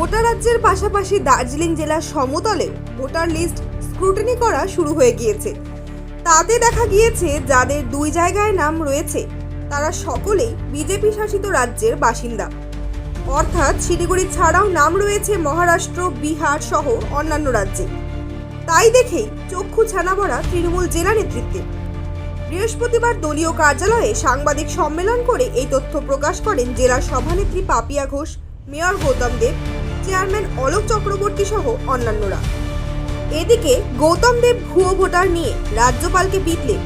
গোটা রাজ্যের পাশাপাশি দার্জিলিং জেলার সমতলে ভোটার লিস্ট স্ক্রুটিনি করা শুরু হয়ে গিয়েছে। তাতে দেখা গিয়েছে, যাদের দুই জায়গায় নাম রয়েছে, তারা সকলেই বিজেপি শাসিত রাজ্যের বাসিন্দা। অর্থাৎ শিলিগুড়ি ছাড়াও নাম রয়েছে মহারাষ্ট্র, বিহার সহ অন্যান্য রাজ্যে। তাই দেখেই চক্ষু ছানা ভরা তৃণমূল জেলা নেতৃত্বে। বৃহস্পতিবার দলীয় কার্যালয়ে সাংবাদিক সম্মেলন করে এই তথ্য প্রকাশ করেন জেলার সভানেত্রী পাপিয়া ঘোষ, মেয়র গৌতম দেব। চেয়ারম্যান অলোক চক্রবর্তী সহ অন্যান্যরা। এদিকে গৌতম দেব ভুয়ো ভোটার নিয়ে রাজ্যপালকে বিতলে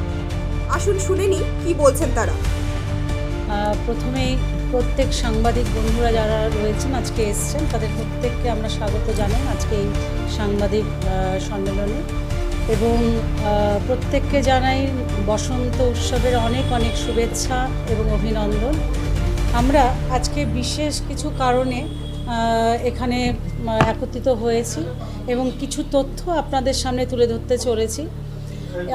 আসুন শুনে নি কি বলছেন তারা। আহ, প্রথমেই প্রত্যেক সাংবাদিক বন্ধুরা যারা রয়েছেন আজকে এসছেন তাদের প্রত্যেককে আমরা স্বাগত জানাই আজকে এই সাংবাদিক সম্মেলনে। এবং প্রত্যেককে জানাই বসন্ত উৎসবের অনেক অনেক শুভেচ্ছা এবং অভিনন্দন। আমরা আজকে বিশেষ কিছু কারণে এখানে একত্রিত হয়েছি এবং কিছু তথ্য আপনাদের সামনে তুলে ধরতে চলেছি।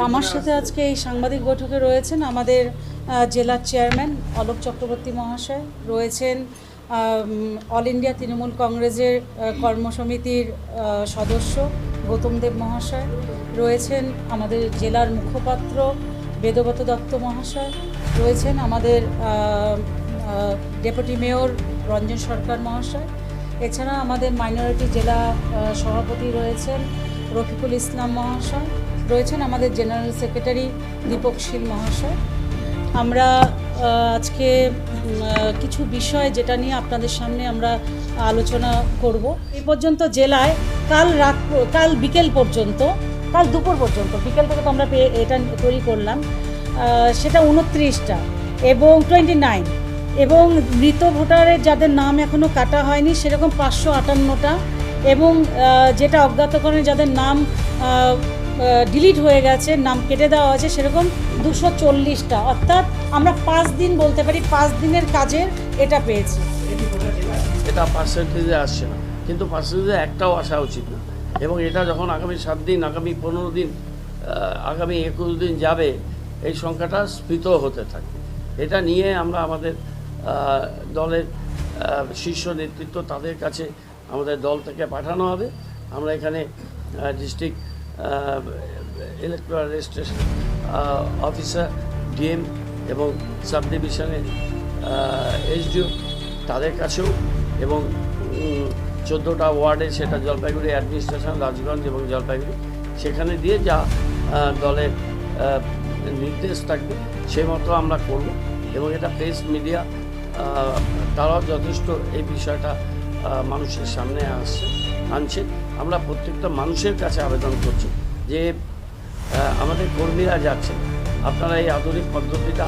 আমার সাথে আজকে এই সাংবাদিক বৈঠকে রয়েছেন আমাদের জেলার চেয়ারম্যান অলোক চক্রবর্তী মহাশয়, রয়েছেন অল ইন্ডিয়া তৃণমূল কংগ্রেসের কর্মসমিতির সদস্য গৌতম দেব মহাশয়, রয়েছেন আমাদের জেলার মুখপাত্র বেদব্রত দত্ত মহাশয়, রয়েছেন আমাদের ডেপুটি মেয়র রঞ্জন সরকার মহাশয় এছাড়া আমাদের মাইনরিটি জেলা সভাপতি রয়েছেন রফিকুল ইসলাম মহাশয়, রয়েছেন আমাদের জেনারেল সেক্রেটারি দীপক শীল মহাশয়। আমরা আজকে কিছু বিষয় যেটা নিয়ে আপনাদের সামনে আমরা আলোচনা করব। এই পর্যন্ত জেলায় কাল রাত, কাল বিকেল পর্যন্ত, কাল দুপুর পর্যন্ত, বিকেল থেকে তো আমরা এটা তৈরি করলাম সেটা উনত্রিশটা এবং টোয়েন্টি নাইন এবং মৃত ভোটারের যাদের নাম এখনও কাটা হয়নি, সেরকম পাঁচশো আটান্নটা। এবং যেটা অজ্ঞাতকরণে যাদের নাম ডিলিট হয়ে গেছে, নাম কেটে দেওয়া হয়েছে, সেরকম দুশো চল্লিশটা। অর্থাৎ আমরা পাঁচ দিন বলতে পারি, পাঁচ দিনের কাজের এটা পেয়েছি। এটা পার্সেন্টেজে আসছে না। কিন্তু পার্সেন্টেজে একটাও আসা উচিত না। এবং এটা যখন আগামী সাত দিন, আগামী পনেরো দিন আগামী একুশ দিন যাবে, এই সংখ্যাটা স্ফীত হতে থাকে। এটা নিয়ে আমরা আমাদের দলের শীর্ষ নেতৃত্ব তাদের কাছে আমাদের দল থেকে পাঠানো হবে। আমরা এখানে district electoral registration officer DM এবং সাব ডিভিশনের এসডিও তাদের কাছেও এবং চোদ্দোটা ওয়ার্ডে সেটা জলপাইগুড়ি অ্যাডমিনিস্ট্রেশন রাজগঞ্জ এবং জলপাইগুড়ি, সেখানে দিয়ে যা দলের নির্দেশ থাকবে, সেই মতো আমরা করব এবং এটা প্রেস মিডিয়া তারাও যথেষ্ট এই বিষয়টা মানুষের সামনে আসছে, আনছে। আমরা প্রত্যেকটা মানুষের কাছে আবেদন করছি যে আমাদের কর্মীরা যাচ্ছে। আপনারা এই আধুনিক পদ্ধতিটা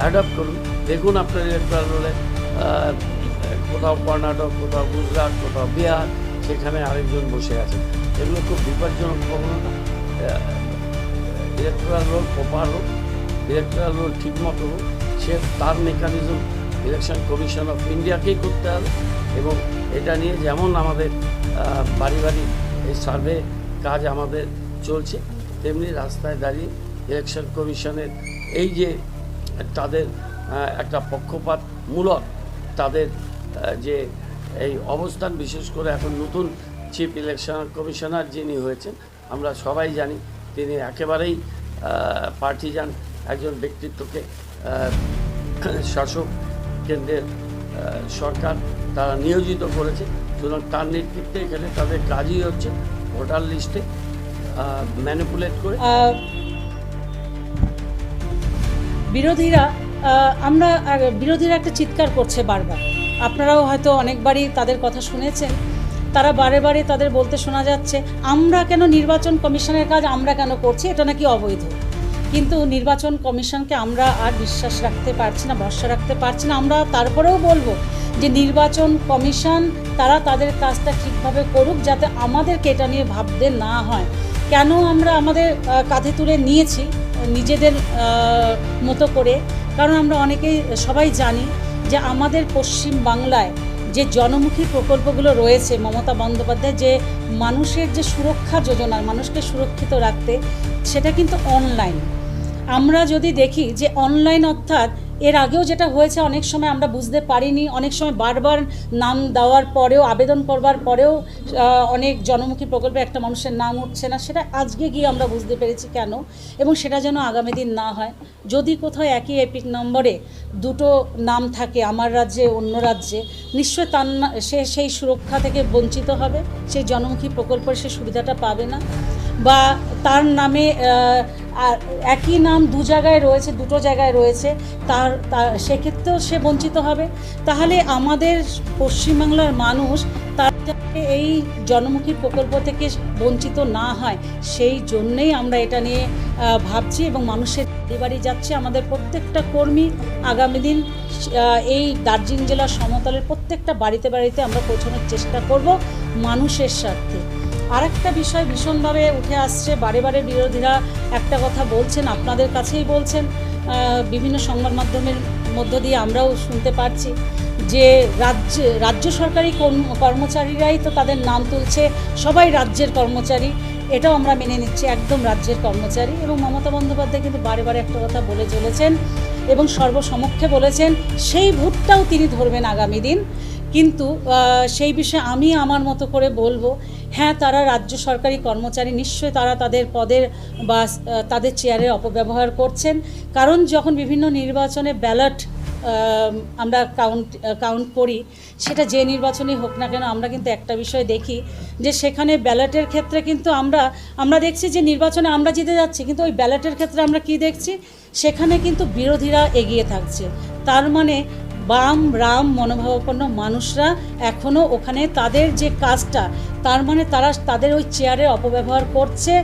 অ্যাডাপ্ট করুন। দেখুন আপনার ইলেকট্রাল রোলে কোথাও কর্ণাটক, কোথাও গুজরাট, কোথাও বিহার, সেখানে আরেকজন বসে আছে। এগুলো খুব বিপজ্জনক প্রবণতা ইলেকট্রাল রোল প্রপার হোক ইলেকট্রাল রোল ঠিক মতো হোক সে তার মেকানিজম ইলেকশন কমিশন অফ ইন্ডিয়াকেই করতে হবে এবং এটা নিয়ে যেমন আমাদের বাড়ি বাড়ি এই সার্ভে কাজ আমাদের চলছে, তেমনি রাস্তায় দাঁড়িয়ে ইলেকশন কমিশনের এই যে তাদের একটা পক্ষপাতমূলক তাদের যে এই অবস্থান, বিশেষ করে এখন নতুন চিফ ইলেকশন কমিশনার যিনি হয়েছেন, আমরা সবাই জানি তিনি একেবারেই পার্টিজান একজন ব্যক্তিত্বকে শাসক কেন্দ্রের সরকার তারা নিয়োজিত করেছে। সুতরাং তার নেতৃত্বে এখানে তাদের কাজই হচ্ছে ভোটার লিস্টে ম্যানিপুলেট করে। বিরোধীরা আমরা বিরোধীরা একটা চিৎকার করছে বারবার। আপনারাও হয়তো অনেকবারই তাদের কথা শুনেছেন। তারা বারে বারে তাদের বলতে শোনা যাচ্ছে, আমরা কেন নির্বাচন কমিশনের কাজ আমরা কেন করছি? এটা নাকি অবৈধ। কিন্তু নির্বাচন কমিশনকে আমরা আর বিশ্বাস রাখতে পারছি না, ভরসা রাখতে পারছি না। আমরা তারপরেও বলব যে নির্বাচন কমিশন তারা তাদের কাজটা ঠিকভাবে করুক যাতে আমাদেরকে এটা নিয়ে ভাবতে না হয়। কেন আমরা আমাদের কাঁধে তুলে নিয়েছি নিজেদের মতো করে? কারণ আমরা অনেকেই, সবাই জানি যে আমাদের পশ্চিম বাংলায় যে জনমুখী প্রকল্পগুলো রয়েছে, মমতা বন্দ্যোপাধ্যায় যে মানুষের যে সুরক্ষা যোজনা, মানুষকে সুরক্ষিত রাখতে, সেটা কিন্তু অনলাইন আমরা যদি দেখি যে অনলাইন অর্থাৎ এর আগেও যেটা হয়েছে, অনেক সময় আমরা বুঝতে পারিনি, অনেক সময় বারবার নাম দেওয়ার পরেও, আবেদন করবার পরেও অনেক জনমুখী প্রকল্পে একটা মানুষের নাম উঠছে না, সেটা আজকে গিয়ে আমরা বুঝতে পেরেছি কেন এবং সেটা যেন আগামী দিন না হয়। যদি কোথাও একই এপিক নম্বরে দুটো নাম থাকে আমার রাজ্যে, অন্য রাজ্যে নিশ্চয়ই তার সে সেই সুরক্ষা থেকে বঞ্চিত হবে, সেই জনমুখী প্রকল্পের সে সুবিধাটা পাবে না। বা তার নামে একই নাম দু জায়গায় রয়েছে, দুটো জায়গায় রয়েছে, তার তার সেক্ষেত্রেও সে বঞ্চিত হবে। তাহলে আমাদের পশ্চিমবাংলার মানুষ তার এই জনমুখী প্রকল্প থেকে বঞ্চিত না হয়, সেই জন্যেই আমরা এটা নিয়ে ভাবছি এবং মানুষের বাড়ি যাচ্ছে। আমাদের প্রত্যেকটা কর্মী আগামী দিন এই দার্জিলিং জেলার সমতলের প্রত্যেকটা বাড়িতে বাড়িতে আমরা পৌঁছানোর চেষ্টা করব মানুষের স্বার্থে। আরেকটা বিষয় ভীষণভাবে উঠে আসছে। বারে বারে বিরোধীরা একটা কথা বলছেন, আপনাদের কাছেই বলছেন। বিভিন্ন সংবাদ মাধ্যমের মধ্য দিয়ে আমরাও শুনতে পারছি যে রাজ্য রাজ্য সরকারি কর্ম- কর্মচারীরাই তো তাদের নাম তুলছে, সবাই রাজ্যের কর্মচারী। এটাও আমরা মেনে নিচ্ছি, একদম রাজ্যের কর্মচারী। এবং মমতা বন্দ্যোপাধ্যায় কিন্তু বারে বারে একটা কথা বলে চলেছেন এবং সর্বসমক্ষে বলেছেন, সেই ভোটটাও তিনি ধরবেন আগামী দিন। কিন্তু সেই বিষয়ে আমি আমার মতো করে বলব হ্যাঁ তারা রাজ্য সরকারি কর্মচারী, নিশ্চয়ই তারা তাদের পদের বা তাদের চেয়ারের অপব্যবহার করছেন। কারণ যখন বিভিন্ন নির্বাচনে ব্যালট আমরা কাউন্ট কাউন্ট করি, সেটা যে নির্বাচনই হোক না কেন, আমরা কিন্তু একটা বিষয় দেখি যে সেখানে ব্যালটের ক্ষেত্রে কিন্তু আমরা আমরা দেখছি যে নির্বাচনে আমরা জিতে যাচ্ছি, কিন্তু ওই ব্যালটের ক্ষেত্রে আমরা কি দেখছি? সেখানে কিন্তু বিরোধীরা এগিয়ে থাকছে। তার মানে বাম, রাম, মনোভাবাপন্ন মানুষরা এখনও ওখানে তাদের যে কাজটা, তার মানে তারা তাদের ওই চেয়ারের অপব্যবহার করছে।